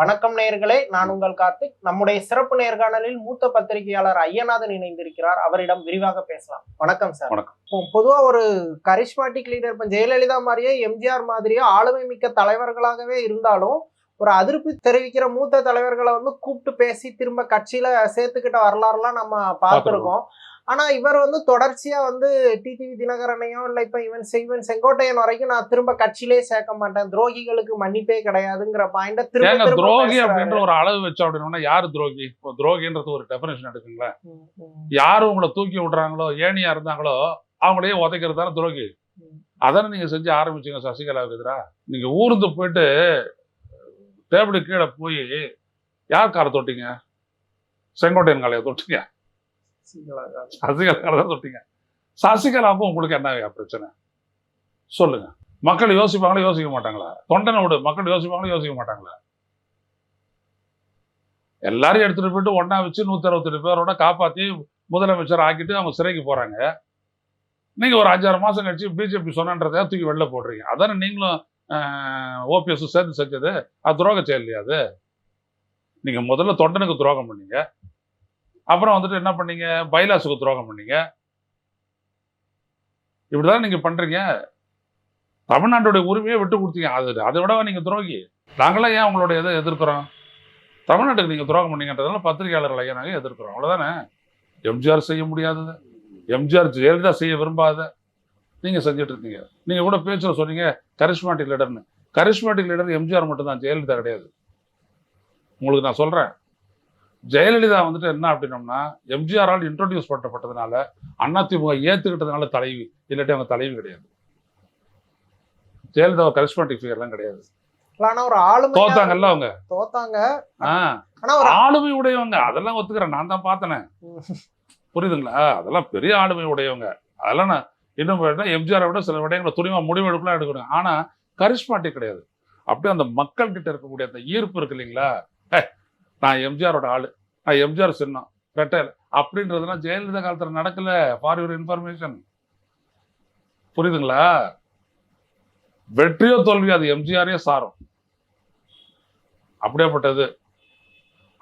வணக்கம் நேயர்களே நான் உங்கள் கார்த்திக். நம்முடைய சிறப்பு நேர்காணலில் மூத்த பத்திரிகையாளர் ஐயநாதன் இணைந்திருக்கிறார். அவரிடம் விரிவாக பேசலாம். வணக்கம் சார். வணக்கம். இப்போ பொதுவா ஒரு கரிஸ்மாட்டிக் லீடர் இப்ப ஜெயலலிதா மாதிரியே எம்ஜிஆர் மாதிரியே ஆளுமை மிக்க தலைவர்களாகவே இருந்தாலும் ஒரு அதிருப்தி தெரிவிக்கிற மூத்த தலைவர்களை வந்து கூப்பிட்டு பேசி திரும்ப கட்சியில சேர்த்துக்கிட்ட வரலாறுலாம் நம்ம பார்த்திருக்கோம். ஆனா இவர் வந்து தொடர்ச்சியா வந்து டிடிவி தினகரனையும் இல்ல இப்ப இவன் இவன் செங்கோட்டையன் வரைக்கும் நான் திரும்ப கட்சியிலே சேர்க்க மாட்டேன். துரோகிகளுக்கு மன்னிப்பே கிடையாதுங்கிற பாயிண்ட திரும்ப துரோகி. அப்படின்ற ஒரு அளவு வச்சோம் அப்படின்னா யாரு துரோகி? இப்போ துரோகின்றது ஒரு டெஃபினேஷன் எடுக்குங்களேன். யாரு உங்களை தூக்கி விடுறாங்களோ ஏணியா இருந்தாங்களோ அவங்களையே உதைக்கிறது தானே துரோகி. அதானே நீங்க செஞ்சு ஆரம்பிச்சீங்க சசிகலாவுக்கு எதிரா. நீங்க ஊர்ந்து போயிட்டு டேபிள் கீழே போய் யார் காரை தொட்டீங்க? செங்கோட்டையன் காலையை தொட்டீங்க. சசிகலா தான் தொட்டீங்க சசிகலாவுக்கும் உங்களுக்கு என்ன பிரச்சனை? சொல்லுங்க. மக்கள் யோசிப்பாங்களா யோசிக்க மாட்டாங்களா? தொண்டனை விடு மக்கள் யோசிப்பாங்களா யோசிக்க மாட்டாங்களா? எல்லாரையும் எடுத்துட்டு போயிட்டு ஒன்னா வச்சு நூத்தி அறுபத்தெட்டு பேரோட காப்பாத்தி முதலமைச்சர் ஆக்கிட்டு அவங்க சிறைக்கு போறாங்க. நீங்க ஒரு அஞ்சாறு மாசம் கழிச்சு பிஜேபி சொன்னன்றதை தூக்கி வெளில போடுறீங்க. அதானே நீங்களும் ஓபிஎஸ் சேர்ந்து செஞ்சது. அது துரோக செயல் இல்லையா அது? நீங்க முதல்ல தொண்டனுக்கு துரோகம் பண்ணீங்க. அப்புறம் வந்துட்டு என்ன பண்ணீங்க? பைலாசுக்கு துரோகம் பண்ணீங்க. இப்படிதான் நீங்க பண்றீங்க? தமிழ்நாட்டுடைய உரிமையை விட்டு கொடுத்தீங்க. அது அதை விட நீங்க துரோகி? நாங்களாம் ஏன் உங்களுடைய இதை எதிர்க்கிறோம்? தமிழ்நாட்டுக்கு நீங்க துரோகம் பண்ணீங்கன்றதால பத்திரிகையாளர்கள் ஐயா நாங்கள் எதிர்க்கிறோம்? அவ்வளவுதானே? எம்ஜிஆர் செய்ய முடியாதது. எம்ஜிஆர் ஜெயலலிதா செய்ய விரும்பாத. நீங்க செஞ்சுட்டு இருக்கீங்க. நீங்க கூட பேச்சுல சொன்னீங்க கரிஷ்மாட்டிக் லீடர்னு கரிஷ்மாட்டிக் லீடர் எம்ஜிஆர் மட்டும்தான் ஜெயலலிதா கிடையாது. உங்களுக்கு நான் சொல்றேன். ஜெயலலிதா வந்துட்டு என்ன அப்படின்னோம்னா எம்ஜிஆரால் இன்ட்ரோடியூஸ் பண்ணப்பட்டதுனால அதிமுக ஏத்துக்கிட்டதுனால தலைவி இல்லாட்டி அவங்க தலைவி கிடையாது. ஜெயலலிதா கரிஸ்மாட்டிக் ஃபிகர்லாம் கிடையாது. தோத்தாங்கல்ல அவங்க. தோத்தாங்க. ஆஹ் ஆனா ஒரு ஆளுமை உடையவங்க. அதெல்லாம் ஒத்துக்கிறேன். நான் தான் பார்த்தனே. புரியுதுங்களா? அதெல்லாம் பெரிய ஆளுமை உடையவங்க. அதெல்லாம் நான் இன்னும் எம்ஜிஆரை விட சில விடயங்களை துணிவா முடிவெடுப்புலாம் எடுக்கணும். ஆனா கரிஸ்மாட்டிக் கிடையாது. அப்படியே அந்த மக்கள் கிட்ட இருக்கக்கூடிய அந்த ஈர்ப்பு இருக்கு இல்லைங்களா? "ஏய், நான் எம்ஜிஆரோட ஆளு. எம்ஜிஆர் சின்னம். ரெட்டையர் அப்படின்றதுலாம் ஜெயலலிதா காலத்தில் நடக்கல. ஃபார் யுவர் இன்ஃபர்மேஷன் புரியுதுங்களா? வெற்றியோ தோல்வியோ அது எம்ஜிஆரே சாரும். அப்படியேப்பட்டது.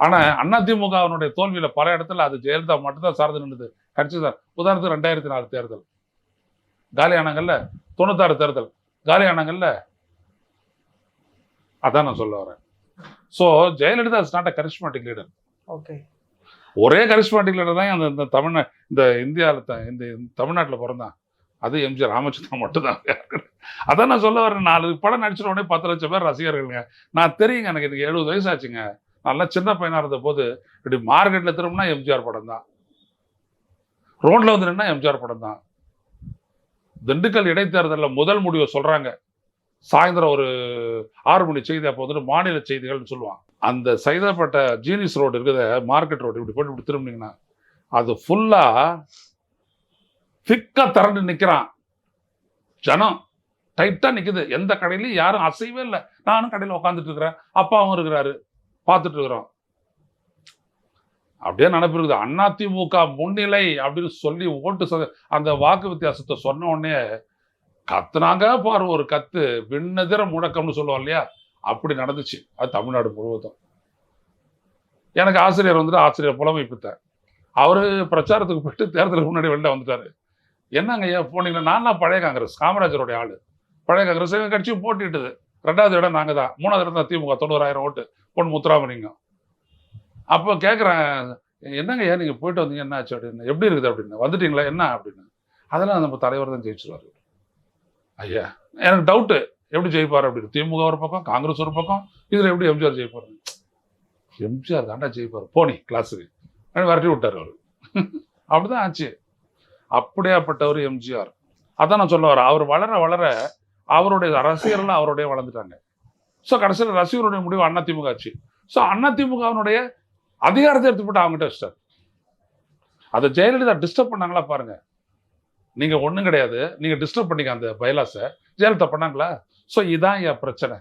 ஆனா அதிமுகவினுடைய தோல்வியில பல இடத்துல அது ஜெயலலிதா மட்டும்தான் சார்ந்து நின்றுது கட்சி சார் உதாரணத்துக்கு ரெண்டாயிரத்தி நாலு தேர்தல். காலியானங்கள்ல தொண்ணூத்தாறு தேர்தல். காலியானங்கள்ல அதான் நான் சொல்ல வரேன். So Jayalalithaa is not a charismatic leader okay. ஒரே கரிஸ்மாட்டிக் லீடர் தான் அந்த இந்த தமிழ்நா இந்த இந்தியாவில் இந்த தமிழ்நாட்டில் பிறந்தான். அது எம்ஜி ராமச்சந்திரன் மட்டும்தான். அதான் நான் சொல்ல வரேன். நாலு படம் நடிச்சிட உடனே பத்து லட்சம் பேர் ரசிகர்களுங்க. நான் தெரியுங்க எனக்கு இதுக்கு எழுபது வயசு ஆச்சுங்க. நல்லா சின்ன பையனாக இருந்த போது இப்படி மார்க்கெட்டில் திரும்பினா எம்ஜிஆர் படம் தான் ரோட்டில் வந்து நின்னா எம்ஜிஆர் படம் தான் திண்டுக்கல் இடைத்தேர்தலில் முதல் முடிவை சொல்கிறாங்க சாயந்தரம் ஒரு ஆறு மணி செய்தி அப்போ வந்துட்டு மாநில செய்திகள்னு சொல்லுவான் அந்த சைதாப்பேட்டை ஜீனிஸ் ரோடு இருக்குது மார்க்கெட் ரோடு இப்படி போட்டு இப்படி திரும்பினீங்கன்னா அது ஃபுல்லாக திக்காக திரண்டு நிக்கிறான். ஜனம் டைட்டாக நிற்குது எந்த கடையிலையும் யாரும் அசைவே இல்லை. நானும் கடையில் உட்காந்துட்டு இருக்கிறேன். அப்பாவும் இருக்கிறாரு. பார்த்துட்டு இருக்கிறோம். அப்படியே நினப்பு இருக்குது. அதிமுக முன்னிலை அப்படின்னு சொல்லி ஓட்டு அந்த வாக்கு வித்தியாசத்தை சொன்ன உடனே கத்துனாங்க பாரு ஒரு கத்து. விண்ணதிர முழக்கம்னு சொல்லுவோம் இல்லையா? அப்படி நடந்துச்சு. அது தமிழ்நாடு முழுவதும். எனக்கு ஆசிரியர் வந்துட்டு ஆசிரியர் புலமைப்பித்தார் அவர் பிரச்சாரத்துக்கு போயிட்டு தேர்தலுக்கு முன்னாடி வெளில வந்துட்டாரு. என்னங்க ஐயா போனீங்கன்னா நான் தான் பழைய காங்கிரஸ் காமராஜருடைய ஆளு. பழைய காங்கிரஸ் எங்கள் கட்சியும் போட்டிட்டுது. ரெண்டாவது இடம் நாங்கள் தான். மூணாவது இடம் தான் திமுக தொண்ணூறாயிரம் ஓட்டு. பொன் முத்துராமலிங்கம். அப்போ கேட்குறேன் என்னங்க ஐயா நீங்கள் போயிட்டு வந்தீங்க என்ன ஆச்சு அப்படின்னு. எப்படி இருக்குது அப்படின்னு. வந்துட்டீங்களா என்ன அப்படின்னு. அதெல்லாம் நம்ம தலைவர் தான் ஜெயிச்சிருவார். ஐயா எனக்கு டவுட்டு எப்படி ஜெயிப்பார் அப்படின்னு திமுக ஒரு பக்கம் காங்கிரஸ் ஒரு பக்கம் இதுல எப்படி எம்ஜிஆர் ஜெயிப்பார்? எம்ஜிஆர் தாண்டா ஜெயிப்பார். போனி கிளாஸுக்கு அப்படின்னு விரட்டி விட்டார் அவர். அப்படிதான் ஆச்சு. அப்படியாப்பட்டவர் எம்ஜிஆர். அதான் நான் சொல்ல வரேன். அவர் வளர வளர அவருடைய ரசிகர்கள் அவருடைய வளர்ந்துட்டாங்க. ஸோ கடைசியில் ரசிகருடைய முடிவு அண்ணா திமுக ஆச்சு. ஸோ அண்ணா அதிமுகவினுடைய அதிகாரத்தை எடுத்துப்பட்டு அவங்ககிட்ட வச்சிட்டார். அதை ஜெயலலிதா டிஸ்டர்ப் பண்ணாங்களா பாருங்க. நீங்க ஒண்ணும் கிடையாது. நீங்க டிஸ்டர்ப் பண்ணீங்க அந்த பைலாஸை ஜெயலலிதா பண்ணாங்களா ஸோ இதான் என் பிரச்சனை.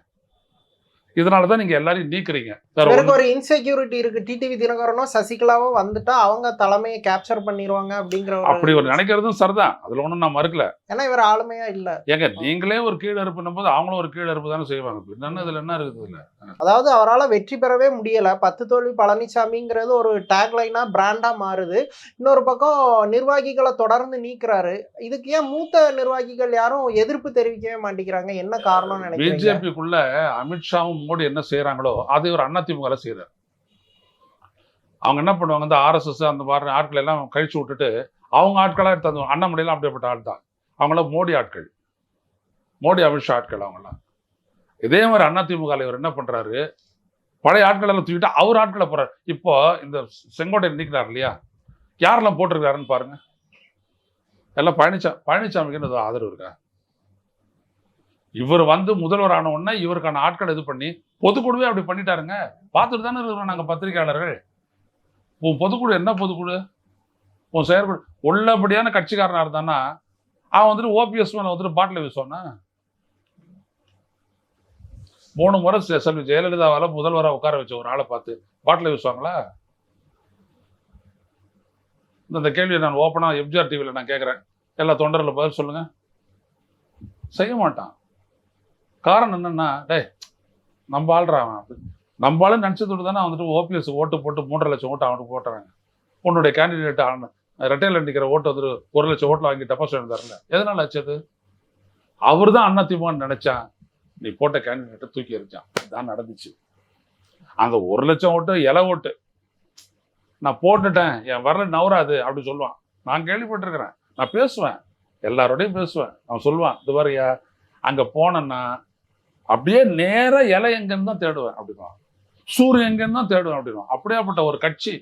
இதனாலதான் நீங்க எல்லாரையும் நீக்குறீங்க. ஒண்ணும் ஒரு இன்செக்யூரிட்டி இருக்கு. டிடிவி தினகரனும் சசிகலாவும் வந்துட்டா அவங்க தலைமையை கேப்சர் பண்ணிடுவாங்க அப்படிங்கிற அப்படி ஒரு நினைக்கிறதும் சரிதான். அதுல ஒண்ணும் நான் மறுக்கல. ஏன்னா இவர் ஆளுமையா இல்ல. ஏங்க நீங்களே ஒரு கீழே இருப்புன்னும் போது அவங்களும் ஒரு கீழே இருப்பு தானே செய்வாங்க. என்னன்னு இதுல என்ன இருக்குது இல்ல அதாவது அவரால் வெற்றி பெறவே முடியல. பத்து தோல்வி பழனிசாமிங்கிறது ஒரு டேக்லைனா பிராண்டா மாறுது. இன்னொரு பக்கம் நிர்வாகிகளை தொடர்ந்து நீக்குறாரு. இதுக்கு ஏன் மூத்த நிர்வாகிகள் யாரும் எதிர்ப்பு தெரிவிக்கவே மாட்டேங்கிறாங்க? என்ன காரணம் நினைக்கிறேன் பிஜேபிக்குள்ள அமித்ஷாவும் மோடி என்ன செய்யறாங்களோ அதை ஒரு அதிமுக செய்யறாரு அவங்க என்ன பண்ணுவாங்க? இந்த ஆர்எஸ்எஸ் அந்த மாதிரி ஆட்களை எல்லாம் கழிச்சு விட்டுட்டு அவங்க ஆட்களாக எடுத்து அண்ணாமலையெல்லாம் அப்படிப்பட்ட ஆள் தான் அவங்களாம் மோடி ஆட்கள். மோடி அமித்ஷா ஆட்கள் அவங்களாம் இதே மாதிரி அதிமுக இவர் என்ன பண்றாரு? பழைய ஆட்கள் எல்லாம் தூக்கிட்டு அவர் ஆட்களை போறாரு. இப்போ இந்த செங்கோட்டை நிற்கிறார் இல்லையா? யாரெல்லாம் போட்டிருக்காருன்னு பாருங்க. எல்லாம் பழனிசா பழனிசாமிக்குன்னு ஆதரவு இருக்கா? இவர் வந்து முதல்வர் ஆன உடனே இவருக்கான ஆட்கள் இது பண்ணி பொதுக்குழுவே அப்படி பண்ணிட்டாருங்க. பார்த்துட்டு தானே இருக்கிறோம் நாங்கள் பத்திரிகையாளர்கள். உன் பொதுக்குழு என்ன பொதுக்குழு? உன் செயற்குழு. உள்ளபடியான கட்சிக்காரனாக இருந்தானா? அவன் வந்துட்டு ஓபிஎஸ் மேல வந்துட்டு பாட்டில் வீசுவானா மூணு முறை செல்வி ஜெயலலிதாவால் முதல்வராக உட்கார வச்ச ஒரு ஆளை பார்த்து பாட்டில் வீசுவாங்களா? இந்த- இந்த கேள்வியை நான் ஓப்பனாக எம்ஜிஆர் டிவியில் நான் கேட்குறேன் எல்லா தொண்டரில் பதில் சொல்லுங்க. செய்ய மாட்டான். காரணம் என்னென்னா டே நம்ம ஆள்றான் அவன் அப்படி. நம்ம ஆளு நினச்சதோடு தானே வந்துட்டு ஓபிஎஸ் ஓட்டு போட்டு மூன்றரை லட்சம் ஓட்டு அவனுக்கு போட்டுறாங்க. உன்னுடைய கேண்டிடேட் ஆன ரெட்டையில் நிற்கிற ஓட்டு வந்துட்டு ஒரு லட்சம் ஓட்டில் வாங்கி டெபாசிட் இருந்தார்ல எதனால் ஆச்சு அது? அவர் தான் அண்ணா திமுகன்னு நினச்சான். நீ போட்ட கேண்டிடேட்டை தூக்கி எரிச்சான் தான் நடந்துச்சு. அந்த ஒரு லட்சம் ஓட்டு இலை ஓட்டு. நான் போட்டுட்டேன் என் வரல நவராது அப்படி சொல்லுவான். நான் கேள்விப்பட்டிருக்கிறேன். நான் பேசுவேன். எல்லாரோடையும் பேசுவேன். அவன் சொல்லுவான் இது வரையா அங்கே போனேன்னா அப்படியே நேராக இலை எங்கேருந்து தான் தேடுவேன் அப்படின்னா சூரியன் எங்கேருந்து தான் தேடுவேன் அப்படின்னா அப்படியாப்பட்ட ஒரு கட்சி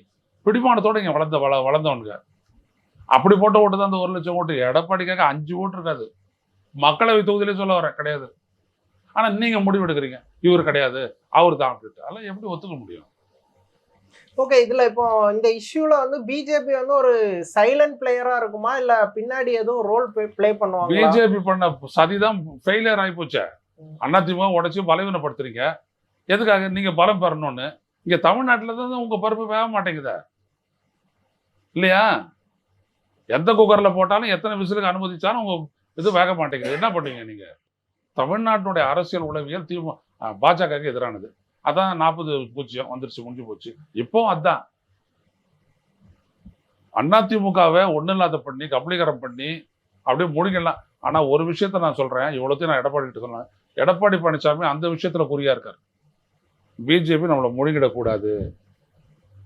பிடிமானத்தோடு இங்கே வளர்ந்த வள வளர்ந்தவனுங்க. அப்படி போட்ட ஓட்டு தான் அந்த ஒரு லட்சம் ஓட்டு. எடப்பாடிக்காக அஞ்சு ஓட்டு இருக்காது. மக்களவை தொகுதியிலே சொல்ல வரேன் கிடையாது. ஆனா நீங்க முடிவு எடுக்கிறீங்க இவர் கிடையாது அவர் தான் அப்படின்ட்டு. அதெல்லாம் எப்படி ஒத்துக்க முடியும்? ஓகே இதுல இப்போ இந்த இஷ்யூல வந்து பிஜேபி வந்து ஒரு சைலண்ட் பிளேயரா இருக்குமா? இல்ல பின்னாடி எதுவும் ரோல் ப்ளே பண்ணுவாங்களா? பிஜேபி பண்ண சதிதான் ஃபெயிலியர் ஆகி போச்சு. அதிமுக உடைச்சு பலவீனப்படுத்துறீங்க. எதுக்காக? நீங்க பலம் பெறணும்னு. இங்க தமிழ்நாட்டுல தான் உங்க பருப்பு வேக மாட்டேங்குதா. இல்லையா? எந்த குக்கர்ல போட்டாலும் எத்தனை விசிலுக்கு அனுமதிச்சாலும் உங்க இது வேக மாட்டேங்குது. என்ன பண்ணுவீங்க நீங்க? தமிழ்நாட்டினுடைய அரசியல் உளவியல் திமுக பாஜகவுக்கு எதிரானது. அதான் நாற்பது பூஜ்ஜியம் வந்துருச்சு முடிஞ்சு போச்சு. இப்போ அதான். அதிமுகவை ஒன்றும் இல்லாத பண்ணி கபலீகரம் பண்ணி அப்படியே முடிக்கலாம் ஆனால் ஒரு விஷயத்த நான் சொல்கிறேன் இவ்வளோத்தையும் நான் எடப்பாடி கிட்ட சொன்னேன் எடப்பாடி பழனிசாமி அந்த விஷயத்துல குறியாக இருக்கார். பிஜேபி நம்மளை முழுங்கிடக்கூடாது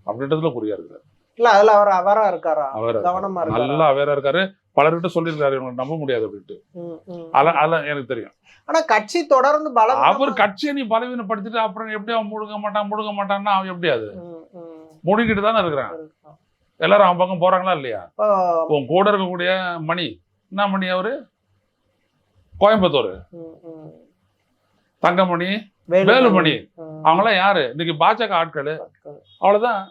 அப்படின்றதுல குறியாக இருக்கிறார் இல்ல அதுல அவர் அவரா இருக்காரா? அவர் கவனமா நல்லா வேற இருக்காரு. பலர்கிட்ட சொல்லியிருக்காரு இவங்களை நம்ப முடியாது அப்படின்ட்டு. அதெல்லாம் எனக்கு தெரியும். ஆனா கட்சி தொடர்ந்து பலம் அவர் கட்சியை நீ பலவீனப்படுத்திட்டு அப்புறம் எப்படி அவன் முழுங்க மாட்டான் முழுங்க மாட்டான்னா அவன் எப்படி அது. முழுங்கிட்டு தானே இருக்கிறான். எல்லாரும் அவன் பக்கம் போறாங்களா இல்லையா? உன் கூட இருக்கக்கூடிய மணி. என்ன மணி அவரு? கோயம்புத்தூர். தங்கமணி வேலுமணி. அவங்களாம் யாரு? இன்னைக்கு பாஜக ஆட்கள். அவ்வளவுதான்.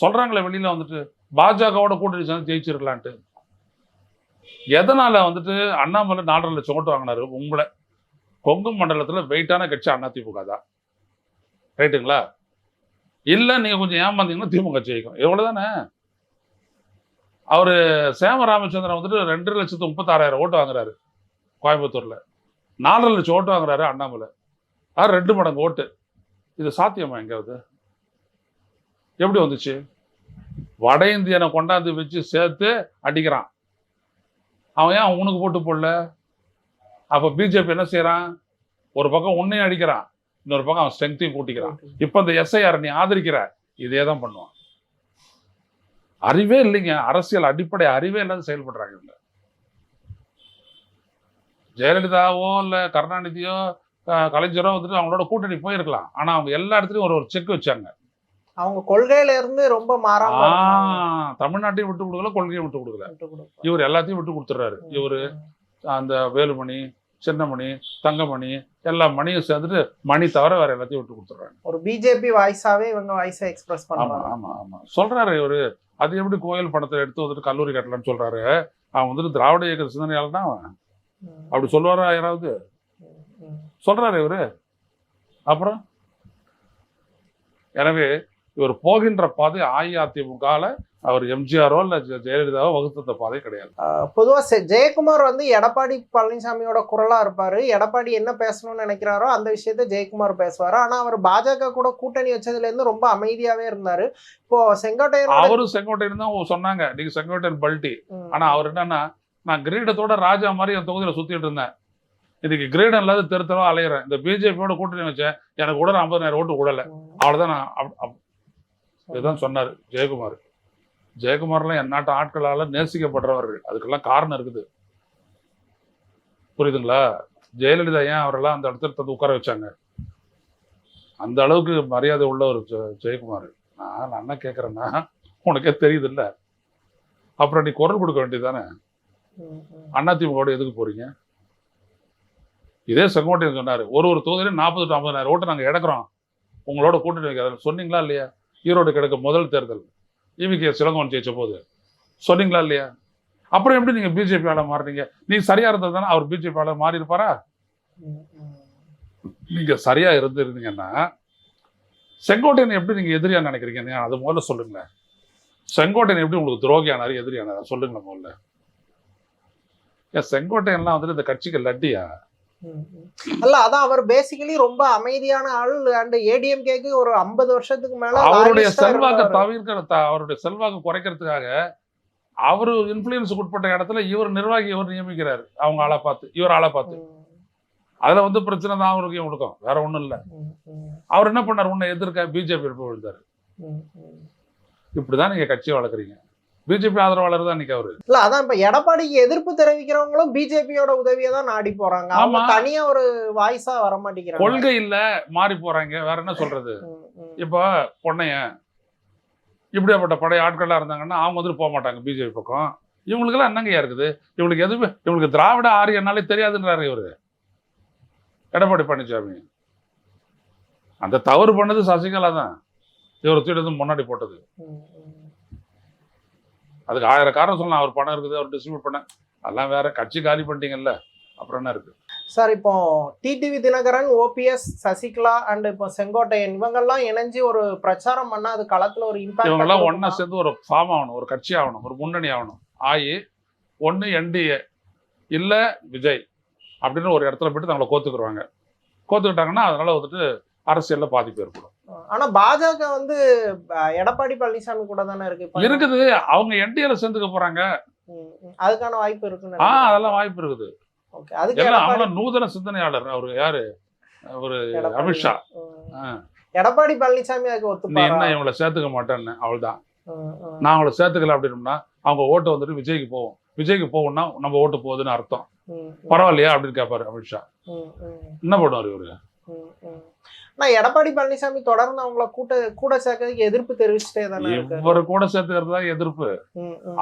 சொல்கிறாங்களே வெளியில் வந்துட்டு பாஜகவோட கூட்டணி சேர்ந்து ஜெயிச்சிருக்கலான்ட்டு. எதனால் வந்துட்டு அண்ணாமலை நாலரை லட்சம் ஓட்டு வாங்கினாரு? உங்களை. கொங்கு மண்டலத்தில் வெயிட்டான கட்சி அதிமுக தான். ரைட்டுங்களா? இல்லை நீங்கள் கொஞ்சம் ஏமாந்தீங்கன்னா திமுக ஜெயிக்கும். எவ்வளவுதானே அவர் சேம ராமச்சந்திரன் வந்துட்டு ரெண்டு லட்சத்து முப்பத்தாறாயிரம் ஓட்டு வாங்குறாரு கோயம்புத்தூரில். நாலரை லட்சம் ஓட்டு வாங்குறாரு அண்ணாமலை. ஆ ரெண்டு மடங்கு ஓட்டு. இது சாத்தியமா எங்கேயாவது? எப்படி வந்துச்சு? வட இந்தியனை கொண்டாந்து வச்சு சேர்த்து அடிக்கிறான். அவன் ஏன் உனக்கு போட்டு போடல? அப்போ பிஜேபி என்ன செய்யறான்? ஒரு பக்கம் உன்னையும் அடிக்கிறான். இன்னொரு பக்கம் அவன் ஸ்ட்ரென்த்தையும் கூட்டிக்கிறான் இப்ப இந்த எஸ்ஐஆர் நீ ஆதரிக்கிற இதே தான் பண்ணுவான். அறிவே இல்லைங்க. அரசியல் அடிப்படை அறிவே இல்லாத செயல்படுறாங்க இவங்க. ஜெயலலிதாவோ இல்ல கருணாநிதியோ கலைஞரோ வந்துட்டு அவங்களோட கூட்டணி போயிருக்கலாம். ஆனா அவங்க எல்லா இடத்துலயும் ஒரு ஒரு செக் வச்சாங்க. அவங்க கொள்கையில இருந்து ரொம்ப மாறாம. தமிழ்நாட்டையும் விட்டு கொடுக்கல கொள்கையும் விட்டு கொடுக்கல. இவர் எல்லாத்தையும் விட்டு கொடுத்துறாரு இவரு அந்த வேலுமணி சின்னமணி தங்கமணி எல்லா மணியும் சேர்ந்துட்டு மணி தவிர வேற எல்லாத்தையும் விட்டு கொடுத்துறாங்க ஒரு பிஜேபி வாய்ஸாவே இவங்க வாய்ஸை எக்ஸ்பிரஸ் பண்றாங்க ஆமா ஆமா சொல்றாரு இவரு. அது எப்படி கோயில் பணத்தை எடுத்து வந்துட்டு கல்லூரி கட்டலன்னு சொல்றாரு. அவன் வந்துட்டு திராவிட இயக்க சிந்தனையால தான் அவன். அப்படி சொல்லுவாரா யாராவது. சொல்றாரு இவரு. அப்புறம்? எனவே இவர் போகின்ற பாதை அஇஅதிமுகல அவர் எம்ஜிஆரோ இல்ல ஜெயலலிதாவோ வகுத்த பாதை கிடையாது. ஆஹ் பொதுவா செ- ஜெயக்குமார் வந்து எடப்பாடி பழனிசாமியோட குரலா இருப்பாரு. எடப்பாடி என்ன பேசணும்னு நினைக்கிறாரோ அந்த விஷயத்த ஜெயக்குமார் பேசுவாரு. ஆனா அவர் பாஜக கூட கூட்டணி வச்சதுல இருந்து ரொம்ப அமைதியாவே இருந்தாரு. இப்போ செங்கோட்டையன் அவரும் செங்கோட்டையன் தான் சொன்னாங்க. நீங்க செங்கோட்டையன் பல்ட்டி. ஆனா அவர் என்னன்னா நான் கிரீடத்தோட ராஜா மாதிரி என் தொகுதியில சுத்திட்டு இருந்தேன். இன்னைக்கு கிரீடம் இல்லாத தெருத்தரவா அலையிறேன். இந்த பிஜேபியோட கூட்டணி வச்சேன். எனக்கு கூட ஐம்பதாயிரம் ஓட்டு விடல. அவ்வளவுதான் நான் இதுதான் சொன்னாரு ஜெயக்குமார். ஜெயக்குமார்லாம் என் நாட்டு ஆட்களால நேசிக்கப்படுறவர்கள். அதுக்கெல்லாம் காரணம் இருக்குது. புரியுதுங்களா? ஜெயலலிதா ஏன் அவரெல்லாம் அந்த இடத்துல தந்து உட்கார வச்சாங்க? அந்த அளவுக்கு மரியாதை உள்ள ஒரு ஜெயக்குமார். நான் நான் என்ன கேட்கறேன்னா உனக்கே தெரியுது இல்ல அப்புறம் நீ குரல் கொடுக்க வேண்டியதானே அதிமுக எதுக்கு போறீங்க? இதே செங்கோட்டையன் சொன்னாரு ஒரு ஒரு தொகுதியிலும் நாற்பது ஐம்பதாயிரம் ஓட்டு நாங்க எடுக்கிறோம் உங்களோட கூட்டணி வைக்கிறது சொன்னீங்களா இல்லையா? ஈரோடு கிடக்க முதல் தேர்தல். இவிகே சிலங்கோன் ஜெயிச்ச போது. சொன்னீங்களா இல்லையா? அப்புறம் எப்படி நீங்க பிஜேபி ஆள மாறுறீங்க நீங்கள் சரியா இருந்தது தானே அவர் பிஜேபி ஆள மாறி இருப்பாரா நீங்க சரியா இருந்திருந்தீங்கன்னா செங்கோட்டையன் எப்படி நீங்க எதிரியாக நினைக்கிறீங்க? நீங்கள் அது முதல்ல சொல்லுங்களேன். செங்கோட்டையன் எப்படி உங்களுக்கு துரோகியானார் எதிரியானார்? சொல்லுங்களேன் முதல்ல. ஏன் செங்கோட்டையன்லாம் வந்துட்டு இந்த கட்சிக்கு லட்டியா? அல்ல அதான் அவர் பேசிக்கலி ரொம்ப அமைதியான ஆள் அண்ட் ஏடிஎம்கேக்கு ஒரு ஐம்பது வருஷத்துக்கு மேல அவருடைய செல்வாக்கை. தவிர்க்கிற அவருடைய செல்வாக்கு குறைக்கிறதுக்காக அவரு இன்ஃபுளுயன்ஸுக்கு உட்பட்ட இடத்துல இவர் நிர்வாகி இவர் நியமிக்கிறாரு. அவங்க ஆளை பார்த்து இவர் ஆளை பார்த்து. அதுல வந்து பிரச்சனை தான் அவருக்கு இவங்களுக்கும் வேற ஒண்ணும் இல்ல. அவர் என்ன பண்ணார்? உன்னை எதிர்க்க பிஜேபி விழுந்தாரு. இப்படிதான் நீங்க கட்சியை வளர்க்குறீங்க. பிஜேபி ஆதரவாளர் தான் இன்னைக்கு அவரு. இல்ல அதான் இப்ப எடப்பாடிக்கு எதிர்ப்பு தெரிவிக்கிறவங்களும் பிஜேபியோட உதவியை தான் நாடி போறாங்க. ஆமா. தனியா ஒரு வாய்ஸா வர மாட்டேங்கிறாங்க. கொள்கை இல்ல மாறி போறாங்க. வேற என்ன சொல்றது. இப்போ பொன்னையன் இப்படியாப்பட்ட பழைய ஆட்கள்லாம் இருந்தாங்கன்னா அவங்க வந்துட்டு போக மாட்டாங்க பிஜேபி பக்கம். இவங்களுக்கெல்லாம் என்னங்கய்யா இருக்குது? இவங்களுக்கு எதுவுமே இவங்களுக்கு திராவிட ஆரியனாலே தெரியாதுன்றாரு இவரு. எடப்பாடி பழனிசாமி அந்த தவறு பண்ணது சசிகலா தான். இவர் தூக்கிட்டு முன்னாடி போட்டது. அதுக்கு ஆயிரம் காரணம் சொல்லலாம் அவர் பணம் இருக்குது அவர் டிஸ்ட்ரிபியூட் பண்ண. அதெல்லாம் வேற கட்சி காலி பண்ணிட்டீங்கல்ல. அப்புறம் என்ன இருக்கு? சார் இப்போ TTV Dhinakaran OPS Sasikala and இப்போ செங்கோட்டையன் இவங்கெல்லாம் இணைஞ்சு ஒரு பிரச்சாரம் பண்ணா அது களத்துல ஒரு இவங்கெல்லாம் ஒண்ணா இம்பாக்ட் சேர்ந்து ஒரு ஃபார்ம் ஆகணும் ஒரு கட்சி ஆகணும் ஒரு முன்னணி ஆகணும். ஆகி ஒண்ணு என்டிஏ இல்ல விஜய் அப்படின்னு ஒரு இடத்துல போயிட்டு தங்களை கோத்துக்குருவாங்க. கோத்துக்கிட்டாங்கன்னா அதனால வந்துட்டு அரசியல்ல பாதிப்பு ஏற்படும் ஆனா பாஜக வந்து எடப்பாடி பழனிசாமி கூட தானே இருக்கு. இருக்குது அவங்க என்டிஏல சேர்ந்துக்க போறாங்க. அதுக்கான வாய்ப்பு இருக்குன்னு ஆ அதெல்லாம் வாய்ப்பு இருக்குது ஓகே அதுக்கு நூதன சிந்தனையாளர் அவரு யாரு அவரு எடப்பாடி. அமித்ஷா. எடப்பாடி பழனிசாமி அதுக்கு என்ன இவங்களை சேர்த்துக்க மாட்டேன்னு அவள்தான். நான் அவங்கள சேர்த்துக்கல அப்படின்னோம்னா அவங்க ஓட்டு வந்துட்டு விஜய்க்கு போகும் விஜய்க்கு போகும்னா நம்ம ஓட்டு போகுதுன்னு அர்த்தம். பரவாயில்லையா அப்படின்னு கேட்பாரு அமித்ஷா. என்ன பண்ணுவார் இவரு. ஆனா எடப்பாடி பழனிசாமி தொடர்ந்து அவங்கள கூட்ட கூட சேர்க்கறதுக்கு எதிர்ப்பு தெரிவிச்சுட்டே தானே இவரு கூட சேர்த்துக்கிறது தான் எதிர்ப்பு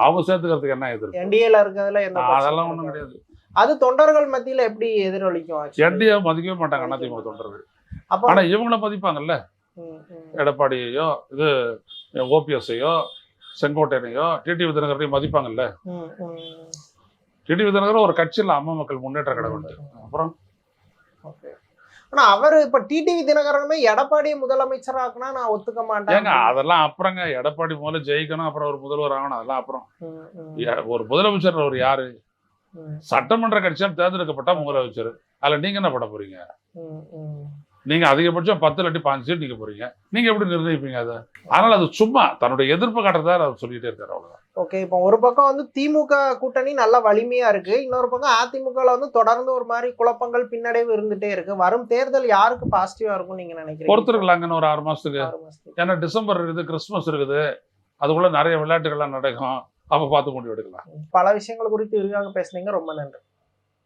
அவங்க சேர்த்துக்கிறதுக்கு என்ன எதிர்ப்பு என்டிஏல இருக்கிறதுல எந்த அதெல்லாம் இருக்காது. கிடையாது அது தொண்டர்கள் மத்தியில எப்படி எதிரொலிக்கும்? என்டிஏ மதிக்கவே மாட்டாங்க அதிமுக தொண்டர்கள் அப்ப ஆனா இவங்கள மதிப்பாங்கல்ல. எடப்பாடியையோ இது ஓபிஎஸ்ஐயோ செங்கோட்டையனையோ டிடிவி தினகரையும் மதிப்பாங்கல்ல. டிடிவி தினகரன் ஒரு கட்சியில் அம்மா மக்கள் முன்னேற்ற கழகம் அப்புறம் Okay. ஆனா அவர் இப்ப டிடிவி தினகரனுமே எடப்பாடியை முதலமைச்சராக்குனா நான் ஒத்துக்க மாட்டேன் அதெல்லாம் அப்புறங்க. எடப்பாடி முதல்ல ஜெயிக்கணும் அப்புறம் ஒரு முதல்வர் ஆகணும் அதெல்லாம் அப்புறம். ஒரு முதலமைச்சர் ஒரு யாரு? சட்டமன்ற கட்சியால் தேர்ந்தெடுக்கப்பட்ட முதலமைச்சர். அதுல நீங்க என்ன பண்ண போறீங்க? ம், ம். நீங்க அதிகபட்சம் பத்து இல்லாட்டி பாஞ்சு சீட் நீங்க போறீங்க. நீங்க எப்படி நிர்ணயிப்பீங்க அதை? அதனால அது சும்மா தன்னுடைய எதிர்ப்பு காட்டுறதா அவர் சொல்லிட்டே இருக்காரு அவ்வளவுதான். ஓகே இப்போ ஒரு பக்கம் வந்து திமுக கூட்டணி நல்ல வலிமையா இருக்கு. இன்னொரு பக்கம் அதிமுகல வந்து தொடர்ந்து ஒரு மாதிரி குழப்பங்கள் பின்னடைவு இருந்துட்டே இருக்கு. வரும் தேர்தல் யாருக்கு பாசிட்டிவா இருக்கும் நீங்க நினைக்கிறீங்க? பொறுத்திருக்கலாங்கன்னு ஒரு ஆறு மாசத்துக்கு. ஏன்னா டிசம்பர் இருக்குது கிறிஸ்துமஸ் இருக்குது. அதுக்குள்ள நிறைய விளையாட்டுகள்லாம் நடக்கும். அப்ப பார்த்து முடிவு எடுக்கலாம். பல விஷயங்கள் குறித்து விரிவாக பேசுனீங்க. ரொம்ப நன்றி.